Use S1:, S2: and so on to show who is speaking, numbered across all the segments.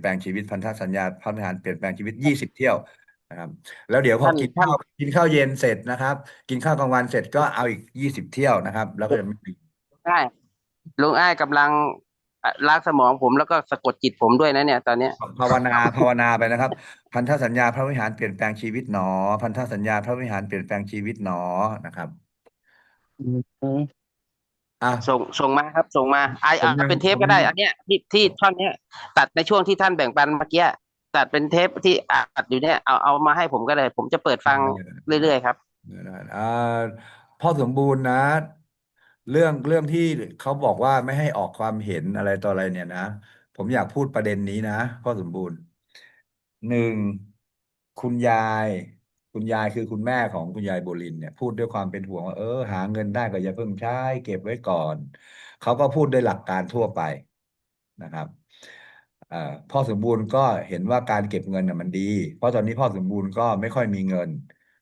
S1: แปลงชีวิตพันธสัญญาพระบริหารเปลี่ยนแปลงชีวิตยี่สิบเที่ยวนะครับ แล้วเดี๋ยวพอ
S2: ท่าน
S1: กิน
S2: ท่าน
S1: ข้าวกินข้าวเย็นเสร็จนะครับ กินข้าวกลางวันเสร็จก็เอาอีกยี่สิบเที่ยวนะครับ แล้วก็จะมี
S2: ได้ลุงอ้ายกำลังอะล้างสมองผมแล้วก็สะกดจิตผมด้วยนะเนี่ยตอนเนี้ย
S1: ภาวนาภาวนาไปนะครับ พันธสัญญาพระวิหารเปลี่ยนแปลงชีวิตหนอ พันธสัญญาพระวิหารเปลี่ยนแปลงชีวิตหนอนะครับ อะ
S2: ส่งส่งมาครับ ส่งมาไอะ
S1: ผมยัง
S2: เอาเป็นเทปก็ได้ อันเนี้ยที่ที่ท่อนเนี้ย ตัดในช่วงที่ท่านแบ่งปันเมื่อกี้ตัดเป็นเทปที่อัดอยู่เนี่ยเอาเอามาให้ผมก็ได้ ผมจะเปิดฟังเรื่อยๆครับ
S1: ได้อ่าพ่อสมบูรณ์นะ เรื่องเรื่องที่เขาบอกว่าไม่ให้ออกความเห็นอะไรต่ออะไรเนี่ยนะ ผมอยากพูดประเด็นนี้นะพ่อสมบูรณ์หนึ่งคุณยาย คุณยายคือคุณแม่ของคุณยายโบลินเนี่ยพูดด้วยความเป็นห่วงว่าเออหาเงินได้ก็อย่าเพิ่งใช้เก็บไว้ก่อน เขาก็พูดด้วยหลักการทั่วไปนะครับพ่อสมบูรณ์ก็เห็นว่าการเก็บเงินน่ะมันดี เพราะตอนนี้พ่อสมบูรณ์ก็ไม่ค่อยมีเงิน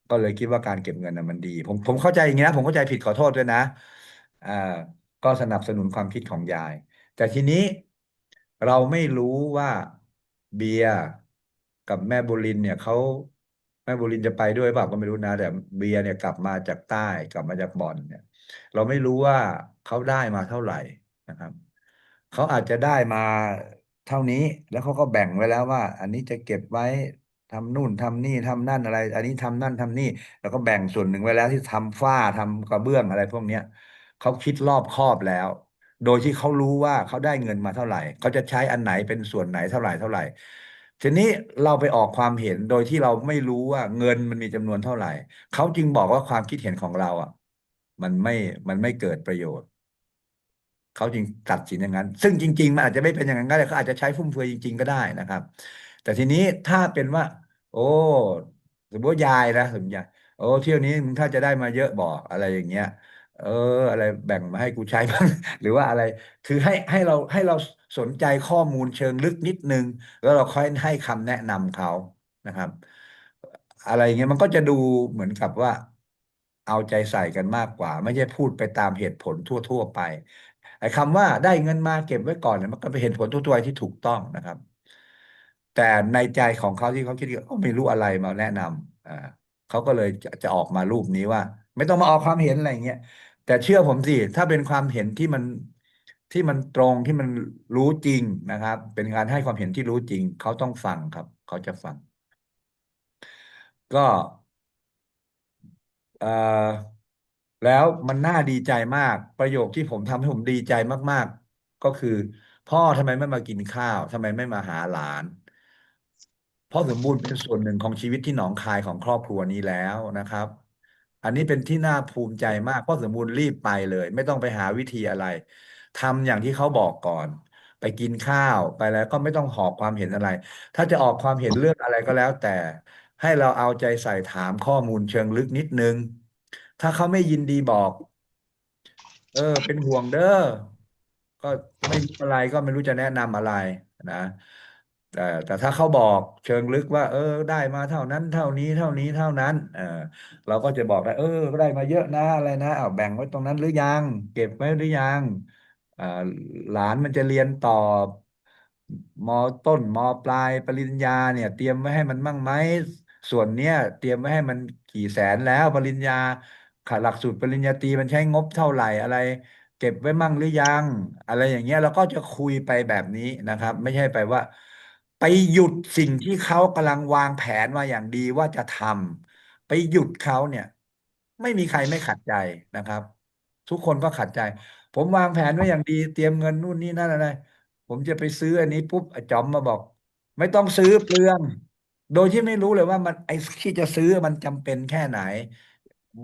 S1: ก็เลยคิดว่าการเก็บเงินน่ะมันดี ผมผมเข้าใจอย่างนี้นะผมเข้าใจผิดขอโทษด้วยนะอ่าก็สนับสนุนความคิดของยาย แต่ทีนี้เราไม่รู้ว่าเบียร์กับแม่บุรินเนี่ยเขา แม่บุรินจะไปด้วยเปล่าก็ไม่รู้นะ แต่เบียร์เนี่ยกลับมาจากใต้กลับมาจากบอนเนี่ย เราไม่รู้ว่าเขาได้มาเท่าไหร่นะครับเขาอาจจะได้มาเท่านี้แล้วเขาก็แบ่งไว้แล้วว่า อันนี้จะเก็บไว้ทำนู่นทำนี่ทำนั่นอะไร อันนี้ทำนั่นทำนี่ แล้วก็แบ่งส่วนหนึ่งไว้แล้วที่ทำฝ้าทำกระเบื้องอะไรพวกเนี้ยเขาคิดรอบคอบแล้ว โดยที่เขารู้ว่าเขาได้เงินมาเท่าไหร่เขาจะใช้อันไหนเป็นส่วนไหนเท่าไหร่เท่าไหร่ ทีนี้เราไปออกความเห็นโดยที่เราไม่รู้ว่าเงินมันมีจำนวนเท่าไหร่ เขาจึงบอกว่าความคิดเห็นของเราอะ มันไม่มันไม่เกิดประโยชน์ เขาจึงตัดสินอย่างนั้น ซึ่งจริง ๆ มันอาจจะไม่เป็นอย่างนั้นก็ได้เขาอาจจะใช้ฟุ่มเฟือยจริง ๆ ก็ได้นะครับ แต่ทีนี้ถ้าเป็นว่า โอ้สมมติว่ายายนะสมมติยายโอ้เที่ยวนี้มึงถ้าจะได้มาเยอะบอกอะไรอย่างเงี้ย เออ อะไรแบ่งมาให้กูใช้บ้างหรือว่าอะไร คือให้ให้เราให้เรา สนใจข้อมูลเชิงลึกนิดนึง แล้วเราค่อยให้คำแนะนำเขานะครับ อะไรเงี้ยมันก็จะดูเหมือนกับว่า เอาใจใส่กันมากกว่า ไม่ใช่พูดไปตามเหตุผลทั่ว ๆ ไปไอ้คำว่าได้เงินมาเก็บไว้ก่อนเนี่ยมันก็เป็นเหตุผลทั่วๆที่ถูกต้องนะครับ แต่ในใจของเขาที่เขาคิดว่าไม่รู้อะไรมาแนะนำอ่าเขาก็เลยจะจะออกมารูปนี้ว่า ไม่ต้องมาออกความเห็นอะไรเงี้ยแต่เชื่อผมสิถ้าเป็นความเห็นที่มัน ที่มันตรงที่มันรู้จริงนะครับ เป็นการให้ความเห็นที่รู้จริง เขาต้องฟังครับ เขาจะฟัง ก็เอ่อแล้วมันน่าดีใจมากประโยคที่ผมทำให้ผมดีใจมาก ๆ ก็คือ พ่อทำไมไม่มากินข้าวทำไมไม่มาหาหลานพ่อสมบูรณ์เป็นส่วนหนึ่งของชีวิตที่หนองคายของครอบครัวนี้แล้วนะครับ อันนี้เป็นที่น่าภูมิใจมากพ่อสมบูรณ์รีบไปเลย ไม่ต้องไปหาวิธีอะไร ทำอย่างที่เขาบอกก่อน ไปกินข้าวไปแล้วก็ไม่ต้องหอกความเห็นอะไร ถ้าจะออกความเห็นเรื่องอะไรก็แล้วแต่ ให้เราเอาใจใส่ถามข้อมูลเชิงลึกนิดนึง ถ้าเขาไม่ยินดีบอก เออ เป็นห่วงเด้อก็ไม่รู้อะไรก็ไม่รู้จะแนะนำอะไรนะ แต่แต่ถ้าเขาบอกเชิงลึกว่า เออ ได้มาเท่านั้น เท่านี้เท่านี้เท่านั้นเออเราก็จะบอกได้เออได้มาเยอะนะอะไรนะเอาแบ่งไว้ตรงนั้นหรือยัง เก็บไว้หรือยัง อ่าหลานมันจะเรียนต่อมต้นมปลายปริญญาเนี่ย เตรียมไว้ให้มันมั่งไหมส่วนเนี้ยเตรียมไว้ให้มันกี่แสนแล้วปริญญาขาหลักสูตรปริญญาตรีมันใช้งบเท่าไหร่อะไร เก็บไว้มั่งหรือยัง อะไรอย่างเงี้ยเราก็จะคุยไปแบบนี้นะครับ ไม่ใช่ไปว่า ไปหยุดสิ่งที่เขากำลังวางแผนมาอย่างดีว่าจะทำไปหยุดเขาเนี่ย ไม่มีใครไม่ขัดใจนะครับ ทุกคนก็ขัดใจ ผมวางแผนไว้อย่างดีเตรียมเงินนู่นนี่นั่นอะไร ผมจะไปซื้ออันนี้ปุ๊บอจอมมาบอก ไม่ต้องซื้อเปลือง โดยที่ไม่รู้เลยว่ามันไอ้ที่จะซื้อมันจำเป็นแค่ไหน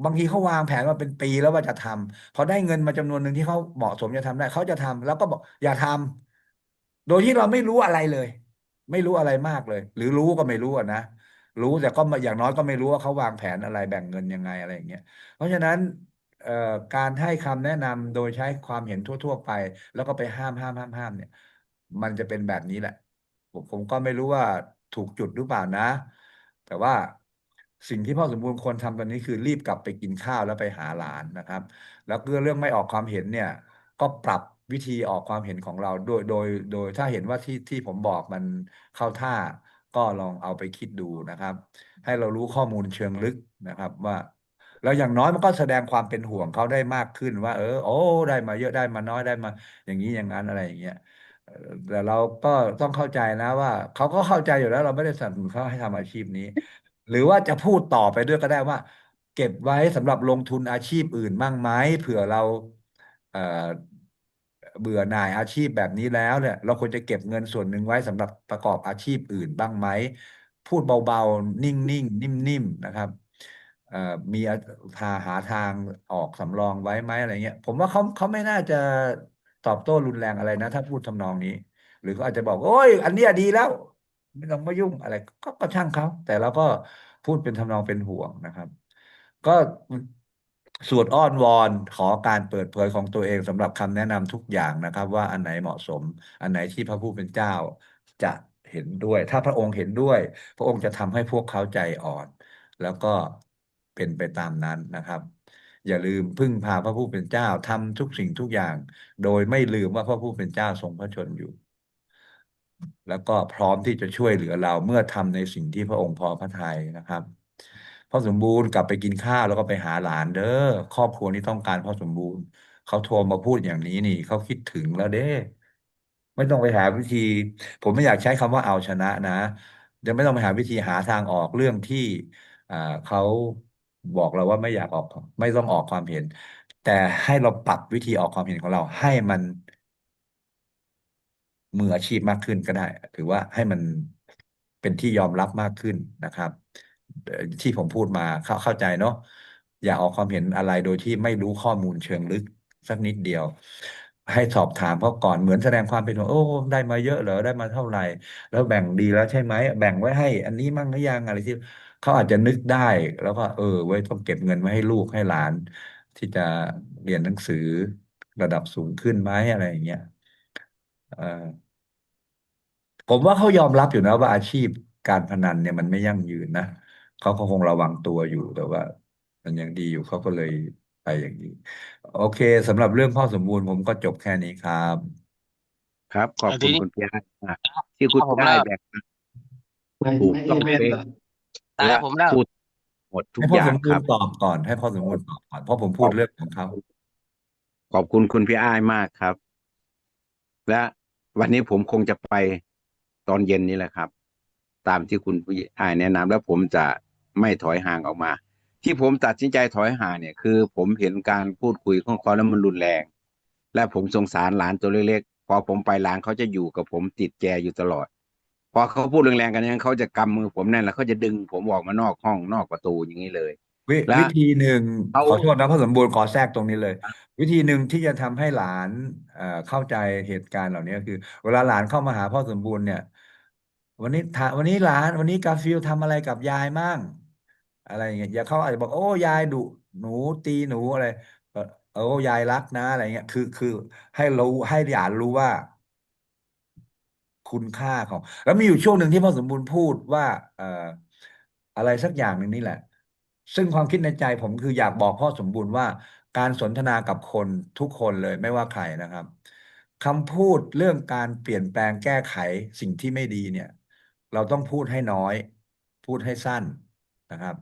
S1: บางทีเขาวางแผนมาเป็นปีแล้วว่าจะทำพอได้เงินมาจำนวนหนึ่งที่เขาเหมาะสมจะทำได้เขาจะทำแล้วก็บอกอย่าทำโดยที่เราไม่รู้อะไรเลย ไม่รู้อะไรมากเลย หรือรู้ก็ไม่รู้นะรู้แต่ก็อย่างน้อยก็ไม่รู้ว่าเขาวางแผนอะไรแบ่งเงินยังไงอะไรอย่างเงี้ยเพราะฉะนั้น การให้คำแนะนำโดยใช้ความเห็นทั่ว ๆ ไป แล้วก็ไปห้ามห้ามห้ามห้ามเนี่ย มันจะเป็นแบบนี้แหละ ผมผมก็ไม่รู้ว่าถูกจุดหรือเปล่านะ แต่ว่าสิ่งที่พ่อสมบูรณ์ควรทำตอนนี้คือรีบกลับไปกินข้าวแล้วไปหาหลานนะครับ แล้วก็เรื่องไม่ออกความเห็นเนี่ย ก็ปรับวิธีออกความเห็นของเราโดยโดยโดยถ้าเห็นว่าที่ที่ผมบอกมันเข้าท่าก็ลองเอาไปคิดดูนะครับ ให้เรารู้ข้อมูลเชิงลึกนะครับว่า แล้วอย่างน้อยมันก็แสดงความเป็นห่วงเขาได้มากขึ้นว่า เออ โอ้ ได้มาเยอะได้มาน้อยได้มา อย่างนี้อย่างนั้นอะไรอย่างเงี้ยแต่เราก็ต้องเข้าใจนะว่าเขาก็เข้าใจอยู่แล้ว เราไม่ได้สนับสนุนเขาให้ทำอาชีพนี้ หรือว่าจะพูดต่อไปด้วยก็ได้ว่า เก็บไว้สำหรับลงทุนอาชีพอื่นบ้างไหมเผื่อเราเเบื่อหน่ายอาชีพแบบนี้แล้วเนี่ย เราควรจะเก็บเงินส่วนหนึ่งไว้สำหรับประกอบอาชีพอื่นบ้างไหมพูดเบาๆ นิ่งๆ นิ่มๆ นะครับ มีทาหาทางออกสำรองไว้ไหมอะไรเงี้ย ผมว่าเขาเขาไม่น่าจะตอบโต้รุนแรงอะไรนะ ถ้าพูดทำนองนี้ หรือเขาอาจจะบอก โอ้ย อันนี้ดีแล้ว ไม่ต้องมายุ่งอะไรก็ก็ช่างเขาแต่เราก็พูดเป็นทำนองเป็นห่วงนะครับ ก็สวดอ้อนวอนขอการเปิดเผยของตัวเองสำหรับคำแนะนำทุกอย่างนะครับ ว่าอันไหนเหมาะสม อันไหนที่พระผู้เป็นเจ้าจะเห็นด้วย ถ้าพระองค์เห็นด้วย พระองค์จะทำให้พวกเขาใจอ่อน แล้วก็ เป็นไปตามนั้นนะครับ อย่าลืมพึ่งพาพระผู้เป็นเจ้าทำทุกสิ่งทุกอย่าง โดยไม่ลืมว่าพระผู้เป็นเจ้าทรงพระชนอยู่ แล้วก็พร้อมที่จะช่วยเหลือเราเมื่อทำในสิ่งที่พระองค์พอพระทัยนะครับพ่อสมบูรณ์กลับไปกินข้าวแล้วก็ไปหาหลานเด้อครอบครัวนี้ต้องการพ่อสมบูรณ์เขาโทรมาพูดอย่างนี้นี่เขาคิดถึงแล้วเด้ไม่ต้องไปหาวิธี ผมไม่อยากใช้คำว่าเอาชนะนะยังไม่ต้องไปหาวิธีหาทางออกเรื่องที่เขา บอกเราว่าไม่อยากออก ไม่ต้องออกความเห็น แต่ให้เราปรับวิธีออกความเห็นของเรา ให้มันมืออาชีพมากขึ้นก็ได้ถือว่าให้มันเป็นที่ยอมรับมากขึ้นนะครับ ที่ผมพูดมาเข้าเข้าใจเนาะอย่าออกความเห็นอะไรโดยที่ไม่รู้ข้อมูลเชิงลึกสักนิดเดียว ให้สอบถามเขาก่อนเหมือนแสดงความเป็นห่วงโอ้ได้มาเยอะเหรอได้มาเท่าไหร่ แล้วแบ่งดีแล้วใช่ไหมแบ่งไว้ให้ อันนี้มั่งหรือยังอะไรที่ เขาอาจจะนึกได้ แล้วก็เออ ไว้ต้องเก็บเงินไว้ให้ลูกให้หลาน ที่จะเรียนหนังสือระดับสูงขึ้นไหมอะไรอย่างเงี้ยเออผมว่าเขายอมรับอยู่นะว่าอาชีพการพนันเนี่ยมันไม่ยั่งยืนนะเขาก็คงระวังตัวอยู่แต่ว่า มันยังดีอยู่เขาก็เลยไปอย่างนี้ โอเคสำหรับเรื่องข้อสมบูรณ์ผมก็จบแค่นี้ครับ
S3: ครับ ขอบ
S2: เอา
S3: คุ
S2: ที
S3: ณ
S2: นี้
S3: คุณพี่อ้ายมากที่คุณ
S2: ผม
S3: พี่อ้าย
S2: เล่า
S3: แบ่งปัน
S4: ไม่
S3: ถูก
S4: ไม่
S3: ต้อง
S4: เอเมน
S3: เป๊ะ
S4: เหรอ
S2: ตา
S3: และ
S2: ผมเล่า
S3: พูดหมดทุก
S1: ให้พ่อ
S3: อย่า
S1: ส
S3: ง
S1: ม
S3: ค
S1: บูร
S3: รับ
S1: ณ์ตอบก่อน ให้พ่อสมบูรณ์ตอบก่อนเพราะผมพูดเรื่องของเขา
S3: ขอบคุณคุณพี่อ้ายมากครับ และวันนี้ผมคงจะไปตอนเย็นนี้แหละครับ ตามที่คุณพี่อ้ายแนะนำแล้วผมจะไม่ถอยห่างออกมา ที่ผมตัดสินใจถอยห่างเนี่ยคือ ผมเห็นการพูดคุยของเขาแล้วมันรุนแรง และผมสงสารหลานตัวเล็กๆพอผมไปหลานเขาจะอยู่กับผมติดแกอยู่ตลอด พอเขาพูดแรงๆกันอย่างนั้นเขาจะกำมือผมแน่นแล้วเขาจะดึงผมออกมานอกห้องนอกประตูอย่างนี้เลย
S1: วิ
S3: และ
S1: วิธีหนึ่ง
S3: เขา
S1: ขอโทษนะพ่อสมบูรณ์ขอแทรกตรงนี้เลย วิธีหนึ่งที่จะทำให้หลานเอ่อเข้าใจเหตุการณ์เหล่านี้คือ เวลาหลานเข้ามาหาพ่อสมบูรณ์เนี่ย วันนี้ถาวันนี้หลาน วันนี้กาฟิลทำอะไรกับยายมั่งอะไรอย่างเงี้ยอย่าเขาอาจจะบอกโอ้ยายดุหนูตีหนูอะไรเออโอ้ยายรักนะอะไรเงี้ยคือคือให้รู้ให้หลานรู้ว่า คุณค่าของ แล้วมีอยู่ช่วงหนึ่งที่พ่อสมบูรณ์พูดว่าเอ่ออะไรสักอย่างหนึ่งนี่แหละ ซึ่งความคิดในใจผมคืออยากบอกพ่อสมบูรณ์ว่าการสนทนากับคนทุกคนเลยไม่ว่าใครนะครับคำพูดเรื่องการเปลี่ยนแปลงแก้ไขสิ่งที่ไม่ดีเนี่ย เราต้องพูดให้น้อย พูดให้สั้นนะครับ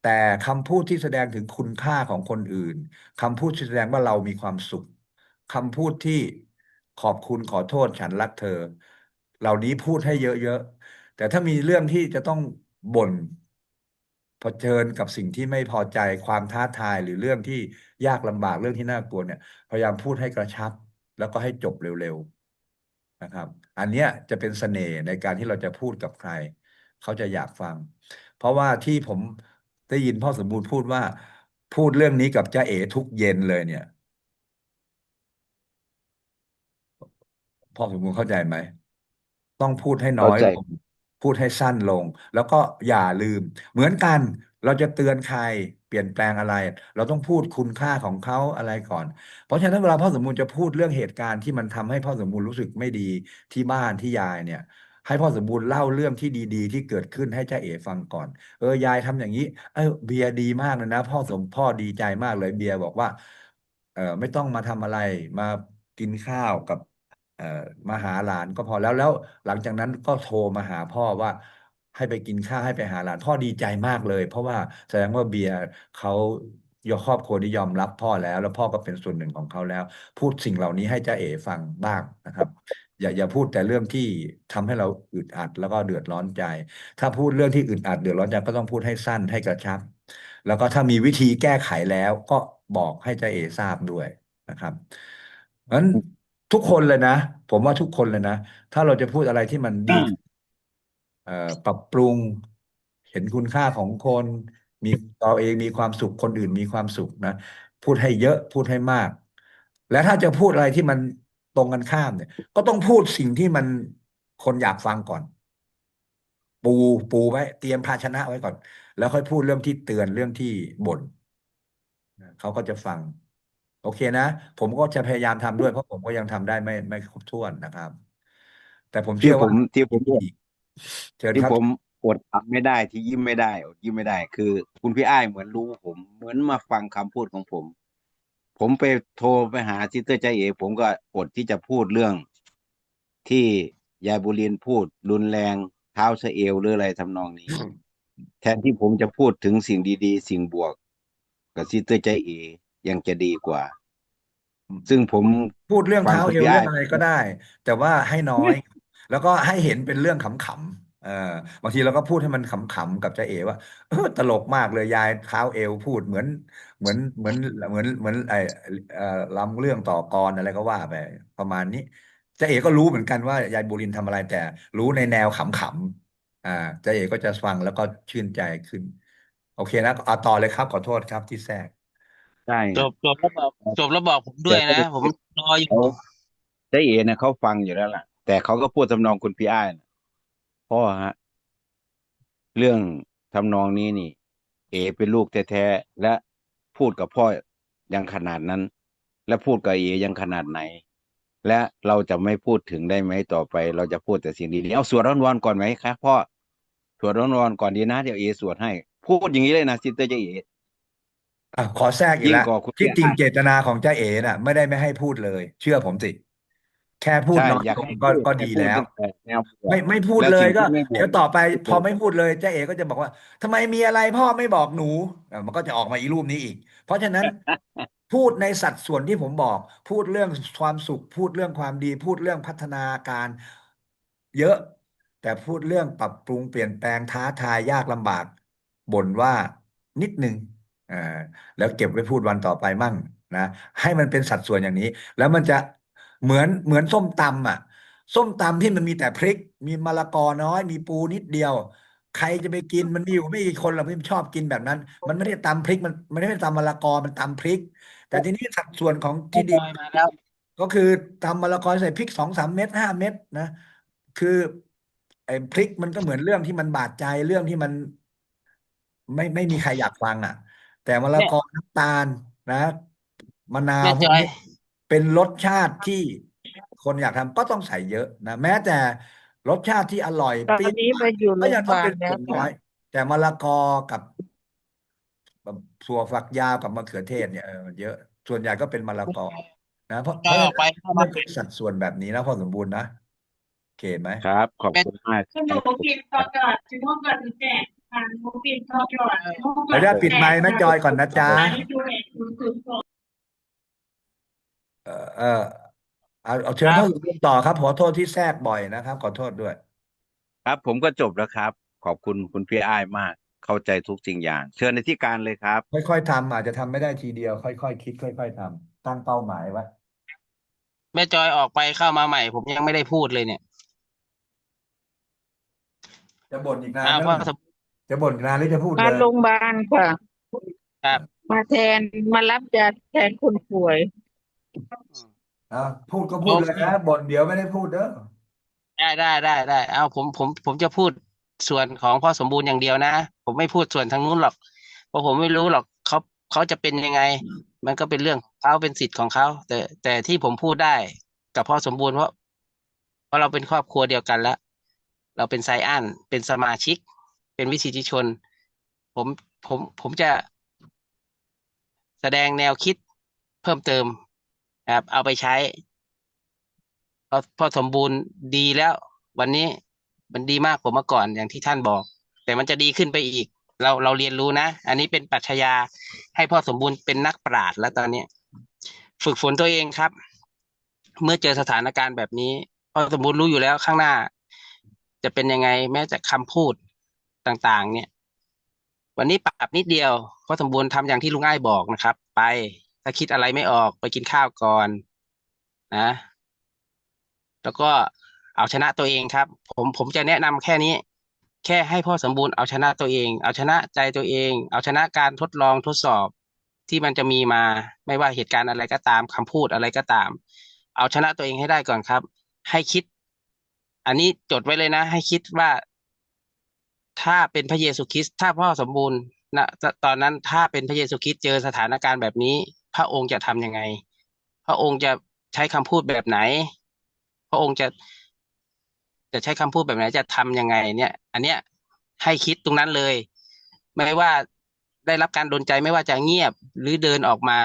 S1: แต่คำพูดที่แสดงถึงคุณค่าของคนอื่นคำพูดที่แสดงว่าเรามีความสุขคำพูดที่ ขอบคุณขอโทษฉันรักเธอ เหล่านี้พูดให้เยอะๆแต่ถ้ามีเรื่องที่จะต้องบ่นเผชิญกับสิ่งที่ไม่พอใจความท้าทายหรือเรื่องที่ยากลำบากเรื่องที่น่ากลัวเนี่ย พยายามพูดให้กระชับ แล้วก็ให้จบเร็วๆนะครับ อันเนี้ยจะเป็นเสน่ห์ในการที่เราจะพูดกับใคร เขาจะอยากฟัง เพราะว่าที่ผมได้ยินพ่อสมบูรณ์พูดว่า พูดเรื่องนี้กับจ้าเอ๋ทุกเย็นเลยเนี่ย พ่อสมบูรณ์เข้าใจไหม ต้องพูดให้น้
S3: เข้า
S1: อย
S3: ใจ
S1: ลงพูดให้สั้นลง แล้วก็อย่าลืม เหมือนกัน เราจะเตือนใคร เปลี่ยนแปลงอะไร เราต้องพูดคุณค่าของเขาอะไรก่อน เพราะฉะนั้นเวลาพ่อสมบูรณ์จะพูดเรื่องเหตุการณ์ที่มันทำให้พ่อสมบูรณ์รู้สึกไม่ดีที่บ้านที่ยายเนี่ย ให้พ่อสมบูรณ์เล่าเรื่องที่ดี ๆ ที่เกิดขึ้นให้จ้าเอ๋ฟังก่อน เออยายทำอย่างนี้เออเบียร์ดีมากเลยนะ พ่อสมพ่อดีใจมากเลยเบียร์บอกว่า เออไม่ต้องมาทำอะไรมากินข้าวกับเอ่อ มาหาหลานก็พอแล้วแล้วหลังจากนั้นก็โทรมาหาพ่อว่าให้ไปกินข้าวให้ไปหาหลานพ่อดีใจมากเลย เพราะว่าแสดงว่าเบียร์เขายอครอบครัวนี้ยอมรับพ่อแล้ว แล้วพ่อก็เป็นส่วนหนึ่งของเขาแล้ว พูดสิ่งเหล่านี้ให้จ้าเอ๋ฟังบ้างนะครับ อย่าอย่าพูดแต่เรื่องที่ทำให้เราอึดอัดแล้วก็เดือดร้อนใจ ถ้าพูดเรื่องที่อึดอัดเดือดร้อนใจก็ต้องพูดให้สั้นให้กระชับ แล้วก็ถ้ามีวิธีแก้ไขแล้วก็บอกให้จ้าเอทราบด้วยนะครับเพราะฉะนั้น ทุกคนเลยนะ ผมว่าทุกคนเลยนะ ถ้าเราจะพูดอะไรที่มันดีเอ่อปรับปรุง เห็นคุณค่าของคน มีเราเองมีความสุขคนอื่นมีความสุขนะพูดให้เยอะพูดให้มาก และถ้าจะพูดอะไรที่มันตรงกันข้ามเนี่ย ก็ต้องพูดสิ่งที่มันคนอยากฟังก่อน ปูปูไว้ เตรียมภาชนะไว้ก่อน แล้วค่อยพูดเรื่องที่เตือนเรื่องที่บ่นเขาก็จะฟัง โอเคนะ ผมก็จะพยายามทำด้วย เพราะผมก็ยังทำได้ไม่ไม่ครบถ้วนนะครับ แต่ผม
S3: ที่
S1: เชื่อ
S3: ผ
S1: ว่าม
S3: ที่ผม
S1: ดีเชิญ
S3: ที่
S1: ครับ
S3: ผมอดทำไม่ได้ที่ยิ้มไม่ได้อดยิ้มไม่ได้ คือ คุณพี่อ้ายเหมือนรู้ผม เหมือนมาฟังคำพูดของผม ผมไปโทรไปหาซิสเตอร์ใจเอ๋ผมก็อดที่จะพูดเรื่องที่ยายบุรินทร์พูด รุนแรงเท้าสะเอวหรืออะไรทำนองนี้ แทนที่ผมจะพูดถึงสิ่งดีๆ สิ่งบวก กับซิสเตอร์ใจเอ๋ ยังจะดีกว่า ซึ่งผม
S1: พูดเรื่อง
S3: ฟัง
S1: เท้า
S3: คุณ
S1: เอว
S3: พี่
S1: เรื่
S3: อ้า
S1: อยงอะไรก็ได้ แต่ว่าให้น้อย แล้วก็ให้เห็นเป็นเรื่องขำๆเออบางทีเราก็พูดให้มันขำๆกับเจ๊เอ๋ว่าเออตลกมากเลยยายเท้าเอวพูดเหมือน เหมือนเหมือนเหมือนเหมือนไอเอ่อลำเรื่องต่อกรอะไรก็ว่าไปประมาณนี้เจ๊เอ๋ก็รู้เหมือนกันว่ายายบุรินทร์ทำอะไรแต่ รู้ในแนวขำๆอ่าเจ๊เอ๋ก็จะฟังแล้วก็ชื่นใจขึ้น โอเคนะเอาต่อเลยครับขอโทษครับที่แทรก
S3: ใช่
S2: จบจบแล้วบอกจบแล้วบอกผมด้วยนะ ผมรออยู่
S3: เขาใจเอ๋เนี่ยเขาฟังอยู่แล้วล่ะ แต่เขาก็พูดทำนองคุณพี่อ้ายนะพ่อฮะ เรื่องทำนองนี้นี่ เอเป็นลูกแท้ๆและพูดกับพ่อยังขนาดนั้น และพูดกับเอยังขนาดไหน และเราจะไม่พูดถึงได้ไหมต่อไป เราจะพูดแต่สิ่งดีๆเอาสวดร้อนวอนก่อนไหมครับพ่อสวดร้อนวอนก่อนดีนะเดี๋ยวเอสวดให้ พูดอย่างนี้เลยนะซิสเตอร์เจเอ
S1: อะขอแทรกอีก
S3: ยิ่ง
S1: แล้ว
S3: กว่าคุณ
S1: ที่จริง
S3: พี่
S1: เจตนาของจ้าเอ๋น่ะ ไม่ได้ไม่ให้พูดเลย เชื่อผมสิ แค่พูด
S3: ใช่
S1: น้อย
S3: อยาก
S1: ลง
S3: ให้
S1: ก็
S3: พูด
S1: ก็
S3: แต่
S1: ดี
S3: พูด
S1: แล้ว
S3: เป็นแต่แนวบวก
S1: ไม่ไม่พูด
S3: และ
S1: เล
S3: สิ่
S1: ย
S3: ง
S1: ก็
S3: ที่ไม่บว
S1: เดี๋ย
S3: ก
S1: วต่อไป
S3: เป็น
S1: พอไม่พูดเลยจ้าเอ๋ก็จะบอกว่าทำไมมีอะไรพ่อไม่บอกหนูอะมันก็จะออกมาอีรูปนี้อีก เพราะฉะนั้นพูดในสัดส่วนที่ผมบอก พูดเรื่องความสุข พูดเรื่องความดี พูดเรื่องพัฒนาการ เยอะ แต่พูดเรื่องปรับปรุงเปลี่ยนแปลงท้าทายยากลำบากบ่นว่านิดนึงอ่า แล้วเก็บไว้พูดวันต่อไปมั่งนะให้มันเป็นสัดส่วนอย่างนี้ แล้วมันจะเหมือนเหมือนส้มตำอะ ส้มตำที่มันมีแต่พริก มีมะละกอน้อย มีปูนิดเดียว ใครจะไปกินมันมีอยู่ไม่กี่คนหรอกที่ชอบกินแบบนั้น มันไม่ได้ตำพริกมันมันไม่ได้ตำมะละกอมันตำพริก แต่ทีนี้สัดส่วนของที่ดี
S2: มาแล้ว
S1: ก็คือตำมะละกอใส่พริกสองสามเม็ดห้าเม็ดนะคือไอ้พริกมันก็เหมือนเรื่องที่มันบาดใจเรื่องที่มัน ไม่ไม่มีใครอยากฟังอะ แต่มะละกอน้ำตาลนะมะนาว
S2: แม่
S1: พว
S2: จ
S1: ก
S2: อย
S1: นี้เป็นรสชาติที่คนอยากทำก็ต้องใส่เยอะนะแม้แต่รสชาติที่อร่อย
S4: ตอ
S1: เปรี้ย
S4: น
S1: ว
S4: นี้ไปอยู่โร
S1: ก็
S4: ง
S1: ยัง
S4: พ
S1: ต้อง
S4: ยาบา
S1: เป็
S4: ล
S1: น
S4: แล้
S1: ส่
S4: ว
S1: วนน้
S4: ค่ะ
S1: อย แต่มะละกอกับแบบถั่วฝักยาวกับมะเขือเทศเนี่ยเออมันเยอะส่วนใหญ่ก็เป็นมะละกอนะเพราะเพ
S2: จอย
S1: ราะ
S2: ออกไปเข้า
S1: มั
S2: มาน
S1: เป็นสัดส่วนแบบนี้นะพอสมบูรณ์นะโอเคไหม
S3: ครับ ขอบคุณมาก
S5: คือหนูปิดตลอดถึงห้องกันแจก ทางหนูปิดตลอดถึงห้อง
S1: ขออนุญาตปิดไมค์นะจอยก่อนนะจ๊ะ
S5: อันนี้คือเหตุผลคือ
S1: เออเออเอาเอาเชิญพ่อสมบูรณ์ต่อครับ ขอโทษที่แทรกบ่อยนะครับ ขอโทษด้วย
S3: ครับ ผมก็จบแล้วครับ ขอบคุณคุณพี่อ้ายมาก เข้าใจทุกสิ่งอย่าง เชิญในที่การเลยครับ
S1: ค่อยๆทำอาจจะทำไม่ได้ทีเดียว ค่อยๆคิด ค่อย ๆทำตั้งเป้าหมายไว้
S2: แม่จอยออกไปเข้ามาใหม่ ผมยังไม่ได้พูดเลยเนี่ย
S1: จะบ่นอีกนาน
S2: อ้าว
S1: ไหม
S2: พ่อ
S1: ล่ะ
S2: สม
S1: จะบ่นอีกนานหรือจะพูด
S4: มา
S1: เลย
S4: โรงพยาบาลค่ะ
S2: ครับ
S4: มาแทนมารับยาแทนคนป่วย
S1: อะพูดก็พูดเลยนะบ่นเดี๋ยวไม่ได้พูดเด้อ
S2: ได้ได้ได้ได้เอาผมผมผมจะพูดส่วนของพ่อสมบูรณ์อย่างเดียวนะ ผมไม่พูดส่วนทางนู้นหรอก เพราะผมไม่รู้หรอกเขาเขาจะเป็นยังไง มันก็เป็นเรื่องของเขาเป็นสิทธิ์ของเขาแต่แต่ที่ผมพูดได้กับพ่อสมบูรณ์เพราะเพราะเราเป็นครอบครัวเดียวกันแล้ว เราเป็นไซอันเป็นสมาชิก เป็นวิถีชน ผมผมผมจะแสดงแนวคิดเพิ่มเติมครับ เอาไปใช้พอพอสมบูรณ์ดีแล้ว วันนี้มันดีมากกว่าเมื่อก่อนอย่างที่ท่านบอก แต่มันจะดีขึ้นไปอีก เราเราเรียนรู้นะ อันนี้เป็นปรัชญาให้พ่อสมบูรณ์เป็นนักปราชญ์แล้วตอนนี้ฝึกฝนตัวเองครับ เมื่อเจอสถานการณ์แบบนี้พ่อสมบูรณ์รู้อยู่แล้วข้างหน้า จะเป็นยังไงแม้แต่คำพูด ต่างๆ เนี่ย วันนี้ปรับนิดเดียวพ่อสมบูรณ์ทำอย่างที่ลุงอ้ายบอกนะครับ ไปถ้าคิดอะไรไม่ออกไปกินข้าวก่อนนะ แล้วก็เอาชนะตัวเองครับ ผมผมจะแนะนำแค่นี้ แค่ให้พ่อสมบูรณ์เอาชนะตัวเอง เอาชนะใจตัวเอง เอาชนะการทดลองทดสอบที่มันจะมีมาไม่ว่าเหตุการณ์อะไรก็ตามคำพูดอะไรก็ตาม เอาชนะตัวเองให้ได้ก่อนครับ ให้คิด อันนี้จดไว้เลยนะ ให้คิดว่า ถ้าเป็นพระเยซูคริสต์ถ้าพ่อสมบูรณ์นะตอนนั้นถ้าเป็นพระเยซูคริสต์เจอสถานการณ์แบบนี้ พระองค์จะทำยังไง พระองค์จะใช้คำพูดแบบไหน พระองค์จะจะใช้คำพูดแบบไหนจะทำยังไง เนี่ย อันเนี้ยให้คิดตรงนั้นเลย ไม่ว่าได้รับการดลใจไม่ว่าจะเงียบหรือเดินออกมา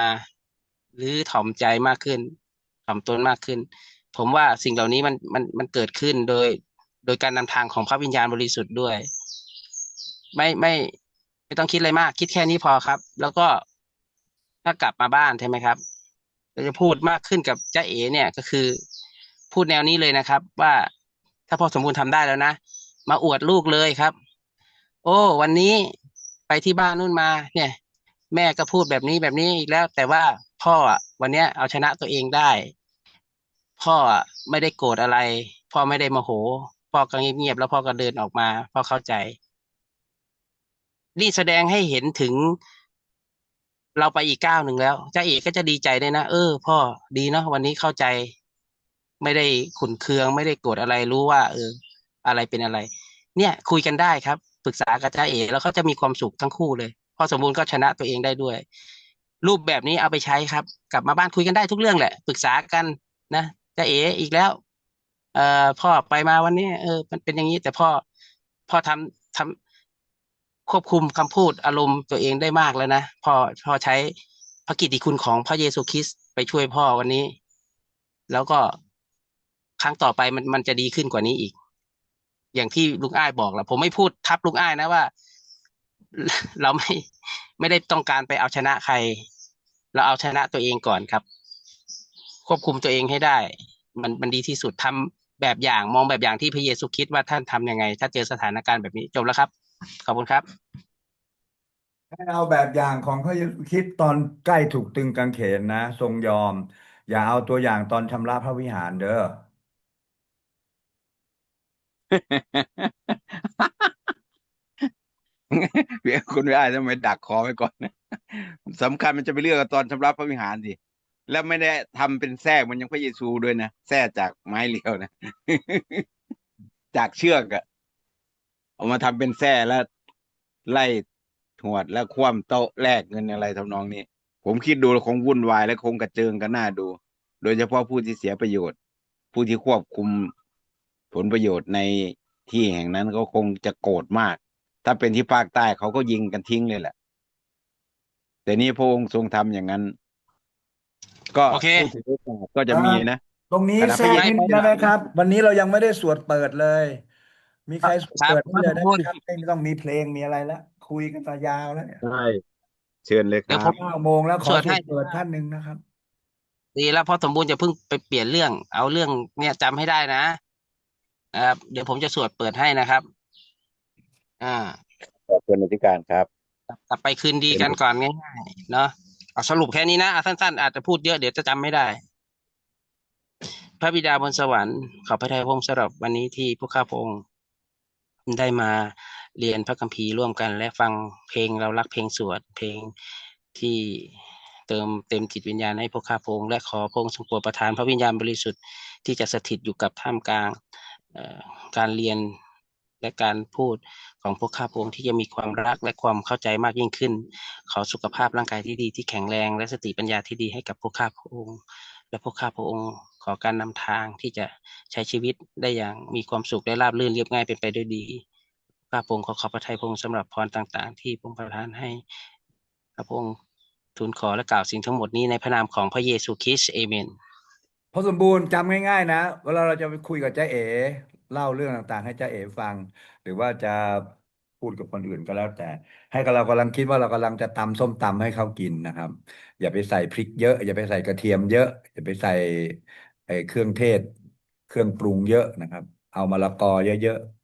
S2: หรือถ่อมใจมากขึ้นถ่อมตนมากขึ้น ผมว่าสิ่งเหล่านี้มันมันมันเกิดขึ้นโดย โดยการนำทางของพระวิญญาณบริสุทธิ์ด้วย ไม่ไม่ไม่ต้องคิดอะไรมาก คิดแค่นี้พอครับ แล้วก็ถ้ากลับมาบ้านใช่ไหมครับเราจะพูดมากขึ้นกับเจ้าเอ๋เนี่ยก็คือ พูดแนวนี้เลยนะครับ ว่าถ้าพอสมบูรณ์ทำได้แล้วนะมาอวดลูกเลยครับ โอ้ วันนี้ไปที่บ้านนู่นมา เนี่ย แม่ก็พูดแบบนี้แบบนี้อีกแล้ว แต่ว่าพ่อวันเนี้ยเอาชนะตัวเองได้ พ่อไม่ได้โกรธอะไร พ่อไม่ได้โมโห พ่อก็เงียบๆแล้วพ่อก็เดินออกมาพ่อเข้าใจ นี่แสดงให้เห็นถึงเราไปอีกก้าวหนึ่งแล้วจ้าเอกก็จะดีใจด้วยนะ เออ พ่อดีเนาะวันนี้เข้าใจ ไม่ได้ขุนเคือง ไม่ได้โกรธอะไรรู้ว่า เออ อะไรเป็นอะไร เนี่ย คุยกันได้ครับ ปรึกษากับจ้าเอกแล้วเขาจะมีความสุขทั้งคู่เลยพ่อสมบูรณ์ก็ชนะตัวเองได้ด้วย รูปแบบนี้เอาไปใช้ครับ กลับมาบ้านคุยกันได้ทุกเรื่องแหละ ปรึกษากันนะจ้าเออีกแล้ว อ่อพ่อไปมาวันนี้เออ มันเป็นอย่างนี้ แต่พ่อพ่อทำทำควบคุมคำพูดอารมณ์ตัวเองได้มากแล้วนะพ่อพ่อใช้พระกิตติคุณของพระเยซูคริสต์ไปช่วยพ่อวันนี้ แล้วก็ครั้งต่อไปมันมันจะดีขึ้นกว่านี้อีก อย่างที่ลุงอ้ายบอกแหละผมไม่พูดทับลุงอ้ายนะว่า เราไม่ไม่ได้ต้องการไปเอาชนะใคร เราเอาชนะตัวเองก่อนครับ ควบคุมตัวเองให้ได้ มันมันดีที่สุดทำ แบบอย่างมองแบบอย่างที่พระเยซูคิดว่าท่านทำยังไง ถ้าเจอสถานการณ์แบบนี้จบแล้วครับ ขอบคุณครับ
S1: ให้เอาแบบอย่างของพระเยซูคริดตอนใกล้ถูกตึงกางเขนนะ ทรงยอม อย่าเอาตัวอย่างตอนชำระพระวิหารเด้อ
S3: เดี๋ยวคุณไม่ได้ทำไมดักคอไว้ก่อนนะสำคัญมันจะไปเลือกกับตอนชำระพระวิหารสิ แล้วไม่ได้ทำเป็นแท้มันยังพระเยซูด้วยนะแท้จากไม้เรียวนะ จากเชือกอะเอามาทำเป็นแท้แล้ว ไล่หวดแล้วคว่ำโต๊ะแลกเงินอะไรทำนองนี้ ผมคิดดูแล้วคงวุ่นวายและคงกระเจิงกันหน้าดู โดยเฉพาะผู้ที่เสียประโยชน์ ผู้ที่ควบคุมผลประโยชน์ในที่แห่งนั้นก็คงจะโกรธมาก ถ้าเป็นที่ภาคใต้เขาก็ยิงกันทิ้งเลยแหละ แต่นี่พระองค์ทรงทำอย่างนั้น ก็
S2: โอเค
S3: พูดถึงโอกาสก็จะมีนะ
S1: ตรงนี้
S3: ขณะ
S1: แทรก
S3: พระเยซู
S1: นิดนึงได้ไหมครับ วันนี้เรายังไม่ได้สวดเปิดเลย มีใครสวด
S2: ครับ
S1: เปิดให้เลยได้ไหม
S2: ขอบคุณ
S1: ครับไม่ต้องมีเพลงมีอะไรแล้วคุยกันตายาวแล้วเนี่ย
S3: ใช่เชิญเลยค
S2: เดี๋ยว
S3: รั
S2: ผ
S3: บ
S2: ม
S1: เก้าโมงแล้วขอ
S2: สวด
S1: ส
S2: ให้
S1: วดเปิดท่านหนึ่งนะครับ
S2: ดีแล้วพ่อสมบูรณ์จะเพิ่งไปเปลี่ยนเรื่อง เอาเรื่องเนี่ยจำให้ได้นะนะครับเดี๋ยวผมจะสวดเปิดให้นะครับ อ่า
S3: ขอบคุณอธิการครับ
S2: กลับไปคืนดีกันก่อนง่ายๆเนาะ เอาสรุปแค่นี้นะอสั้นๆอาจจะพูดเยอะเดี๋ยวจะจำไม่ได้ พระบิดาบนสวรรค์ขอพระทัยพระองค์สำหรับวันนี้ที่พวกข้าพระองค์ได้มาเรียนพระคัมภีร์ร่วมกัน และฟังเพลงเรารักเพลงสวดเพลงที่เติมเต็มจิตวิญญาณให้พวกข้าพระองค์และขอพระองค์ทรงโปรดประทานพระวิญญาณบริสุทธิ์ที่จะสถิตอยู่กับท่ามกลางการเรียน และการพูดของพวกข้าพระองที่จะมีความรักและความเข้าใจมากยิ่งขึ้น ขอสุขภาพร่างกายที่ดีที่แข็งแรงและสติปัญญาที่ดีให้กับพวกข้าพระองค์และพวกข้าพระองค์ขอการนำทางที่จะใช้ชีวิตได้อย่างมีความสุขและราบรื่นเรียบง่ายเป็นไปด้วยดี ข้าพระองค์ขอขอบพระทัยพระองค์สำหรับพรต่างๆ ที่พระองค์ประทานให้ข้าพระองค์ทูลขอและกล่าวสิ่งทั้งหมดนี้ในพระนามของพระเยซูคริสต์เอเมน
S1: พอสมบูรณ์จำง่ายๆ นะ เวลาเราจะไปคุยกับเจ้าเอ๋ เล่าเรื่องต่างๆ ให้เจ้าเอ๋ฟัง หรือว่าจะพูดกับคนอื่นก็แล้วแต่ ให้เรากำลังคิดว่าเรากำลังจะตำส้มตำให้เขากินนะครับ อย่าไปใส่พริกเยอะ อย่าไปใส่กระเทียมเยอะ อย่าไปใส่ไอ้เครื่องเทศ เครื่องปรุงเยอะนะครับ เอามะละกอเยอะๆ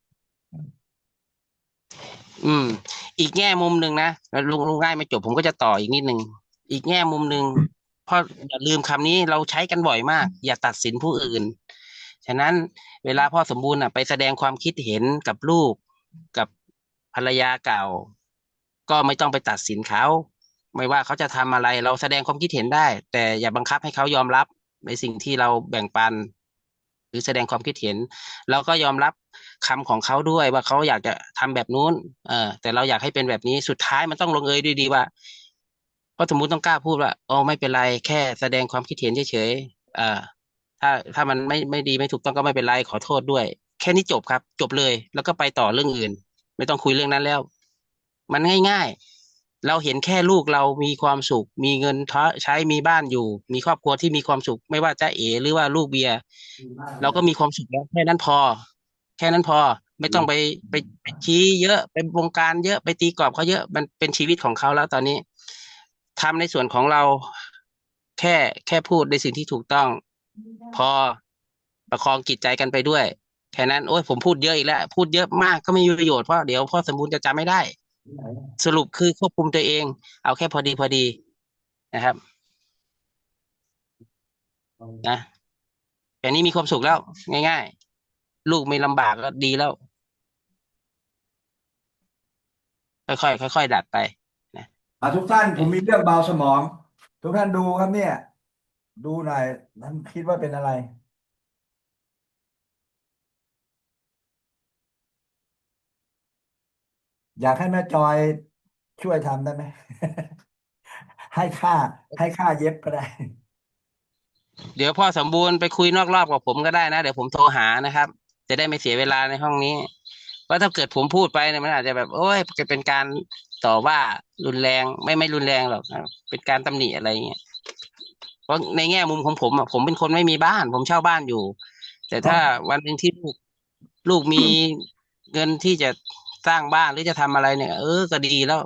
S2: อืม อีกแง่มุมหนึ่งนะแล้วลุงลุงง่ายไม่จบผมก็จะต่ออีกนิดหนึ่งอีกแง่มุมหนึ่งเพราะอย่าลืมคำนี้เราใช้กันบ่อยมาก อย่าตัดสินผู้อื่น ฉะนั้นเวลาพ่อสมบูรณ์อะไปแสดงความคิดเห็นกับลูกกับภรรยาเก่า ก็ไม่ต้องไปตัดสินเขา ไม่ว่าเขาจะทำอะไรเราแสดงความคิดเห็นได้ แต่อย่าบังคับให้เขายอมรับในสิ่งที่เราแบ่งปัน หรือแสดงความคิดเห็น เราก็ยอมรับคำของเขาด้วยว่าเขาอยากจะทำแบบนู้น เออแต่เราอยากให้เป็นแบบนี้สุดท้ายมันต้องลงเอยด้วยดีว่าเพราะสมมติต้องกล้าพูดว่าอ๋อไม่เป็นไรแค่แสดงความคิดเห็นเฉยๆเอ่า ถ้าถ้ามันไม่ไม่ดีไม่ถูกต้องก็ไม่เป็นไรขอโทษด้วย แค่นี้จบครับ จบเลย แล้วก็ไปต่อเรื่องอื่น ไม่ต้องคุยเรื่องนั้นแล้ว มันง่ายๆ เราเห็นแค่ลูกเรามีความสุข มีเงินใช้มีบ้านอยู่ มีครอบครัวที่มีความสุข ไม่ว่าจะเอหรือว่าลูกเบียร์
S1: ๆ
S2: เราก็มีความสุขแล้วแค่นั้นพอ แค่นั้นพอไม่ต้องไปไปไปชี้เยอะไปวงการเยอะไปตีกรอบเขาเยอะมันเป็นชีวิตของเขาแล้วตอนนี้ทำในส่วนของเราแค่แค่พูดในสิ่งที่ถูกต้อง พอประคองจิตใจกันไปด้วย แค่นั้นโอ้ยผมพูดเยอะอีกแล้ว พูดเยอะมากก็ไม่มีประโยชน์เพราะเดี๋ยวพ่อสมบูรณ์จะจำไม่ได้ สรุปคือควบคุมตัวเอง เอาแค่พอดีพอดีนะครับนะแค่นี้มีความสุขแล้ว ง่าย ๆ ลูกไม่ลำบากก็ดีแล้ว ค่อยๆค่อยๆดัดไป
S1: อะทุกท่านผมมีเรื่องเบาสมอง ทุกท่านดูครับเนี่ย ดูหน่อยท่านคิดว่าเป็นอะไร อยากให้แม่จอยช่วยทำได้ไหม ให้ค่า ให้ค่าเย็บก็ได้
S2: เดี๋ยวพ่อสมบูรณ์ไปคุยนอกรอบกับผมก็ได้นะ เดี๋ยวผมโทรหานะครับ จะได้ไม่เสียเวลาในห้องนี้เพราะถ้าเกิดผมพูดไปเนี่ยมันอาจจะแบบ โอ้ยจะเป็นการต่อว่ารุนแรงไม่ไม่รุนแรงหรอกนะเป็นการตำหนิอะไรเงี้ย เพราะในแง่มุมของผมอะผมเป็นคนไม่มีบ้าน ผมเช่าบ้านอยู่ แต่ถ้าวันหนึ่งที่ลูกลูกมีเงินที่จะสร้างบ้านหรือจะทำอะไรเนี่ย เออก็ดีแล้ว